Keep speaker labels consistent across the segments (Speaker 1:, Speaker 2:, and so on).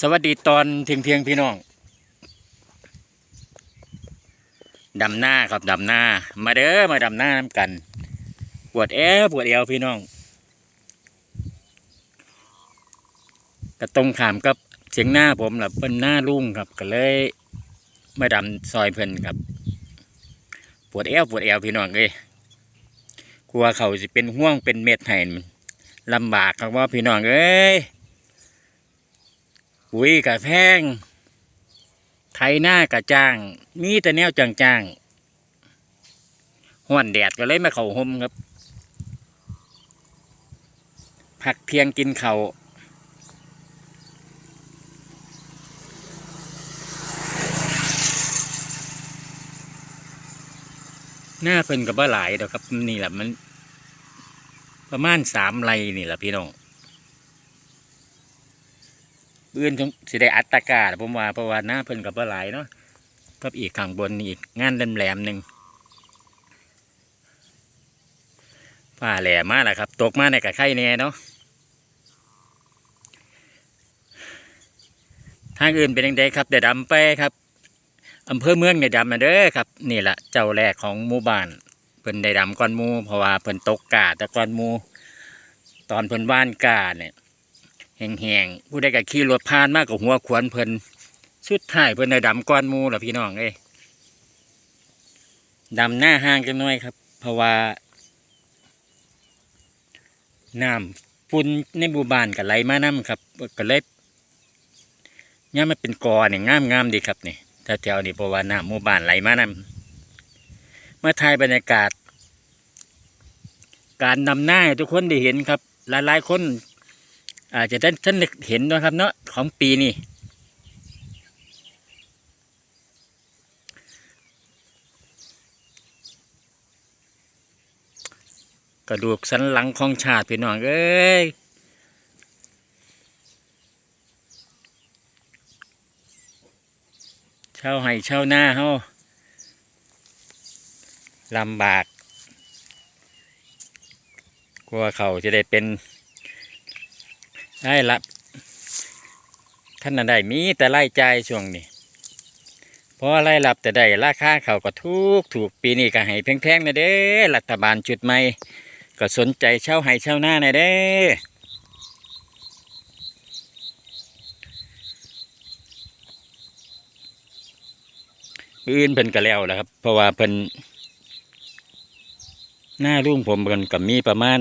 Speaker 1: สวัสดีตอนเที่ยงเที่ยงพี่น้อง ดำหน้าครับดำหน้า มาเด้อมาดำหน้าน้ำกัน ปวดแอวปวดเอวพี่น้อง กระตรงขามกับเสียงหน้าผมแหละเป็นหน้าลุ่งครับก็เลย มาดำซอยเพิ่นครับ ปวดแอวปวดเอวพี่น้องเลยกลัวเขาสิเป็นห่วงเป็นเม็ดให้ลำบากครับว่าพี่น้องเอ้ย ปุ๋ยกะแพงไถหน้ากะจ้าง มีแต่แนวจางๆห้อนแดดก็เลยมาเข่าห่มครับ ผักเพียงกินเขาวหน้าเพิ่นกับว่าหลายดอกครับนี่แหละมัน ประมาณสามไรนี่แหละพี่น้อง อื่นผมสิได้อัตตากาแหละผมว่าเพราะว่าหน้าเพิ่นกับว่าไหลเนาะกับอีกข้างบนอีกงานแหลมๆหนึ่งฝ้าแหลมมากแหละครับ ตกมาในกระไข่แน่เนาะทางอื่นเป็นยังไงครับเดี๋ยวดำไปครับอำเภอเมืองเนี่ยดำมาเด้อครับนี่แหละเจ้าแรกของหมู่บ้านเพิ่นได้ดำก้อนหมูเพราะว่าเพิ่นตกกาแต่ก้อนหมู ตอนเพิ่นว่านกาเนี่ย แห้งๆผู้ใดก็ขี่รถผ่านมากกับหัวขวนเพิ่นสุดท้ายเพิ่นได้ดำก้อนมูล่ะพี่น้องเอ้ดำหน้าห้างจังน้อยครับ เพราะว่าน้ำฝุ่นในหมู่บ้านก็ไหลมาน้ำครับก็เลยเนี่ยมันเป็นกอเนี่ยงามงามๆดีครับนี่ถ้าแถวนี้เพราะว่าน้ำหมู่บ้านไหลมาน้ำมาถ่ายบรรยากาศ การดำหน้าทุกคนได้เห็นครับ หลายๆคน อาจจะท่านท่านเห็นนะครับเนาะของปีนี้กระดูกสันหลังของชาติพี่น้องเอ้ยเช่าให้เช่าหน้าเฮาลำบาก กลัวเขาจะได้เป็น ได้ละท่านนั้นได้มีแต่ไล่ใจช่วงนี้เพราะไล่รับแต่ได้ราคาเขาก็ถูกถูกปีนี้ก็ให้แพงๆนะเด้อรัฐบาลจุดใหม่ก็สนใจเช่าให้เช่าหน้านะเด้ออื่นเพิ่นก็แล้วแหละครับ เพราะว่าเพิ่นหน้ารุ่งผมเพิ่นก็มีประมาณ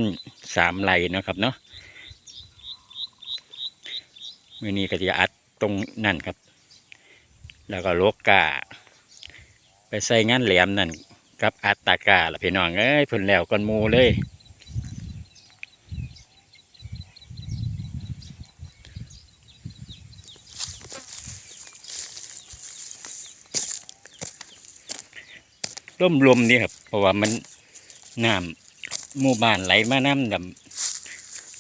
Speaker 1: สามไหลนะครับเนาะ มือนี้ก็จะอัดตรงนั่นครับ แล้วก็โลกกาไปใส่งานแหลมนั่นกับอัดตากาละพี่น้องเอ้ยเพิ่นแล้วก่อนมูเลย ร่มลมนี่ครับ เพราะว่ามันน้ำหมู่บ้านไหลมาน้ำดำ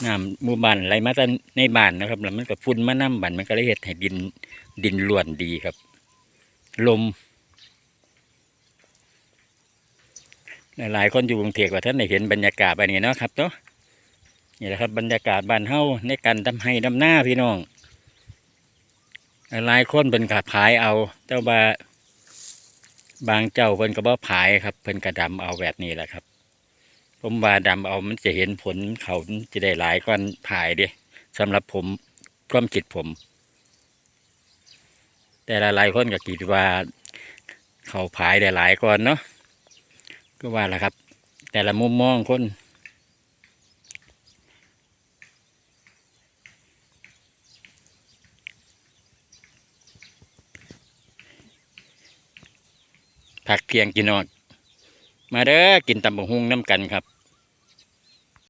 Speaker 1: น้ำหมู่บ้านไหลมาแต่ในบ้านนะครับ แล้วมันก็ฝุ่นมาน้ำบ้านมันก็เลยเฮ็ดให้ดินดินล้วนดีครับ ลม หลายคนอยู่กรุงเทพว่าท่านได้เห็นบรรยากาศแบบนี้เนาะครับเนาะนี่แหละครับบรรยากาศบ้านเฮาในการทำให้ดำหน้าพี่น้องหลายคนเป็นขาพายเอาเจ้าบาบางเจ้าเพิ่นก็บ่ผายครับเพิ่นกระดำเอาแบบนี้แหละครับ ผมว่าดำเอามันจะเห็นผลเขาจะได้หลายก้อนผายเดิสำหรับผมความคิดผม แต่ละหลายคนก็คิดว่า เขาผายได้หลายก้อนเนาะก็ว่าละครับ แต่ละมุมมองคนผักเพียงกินนอด มาเด้อกินตำบักหุ่งน้ำกันครับ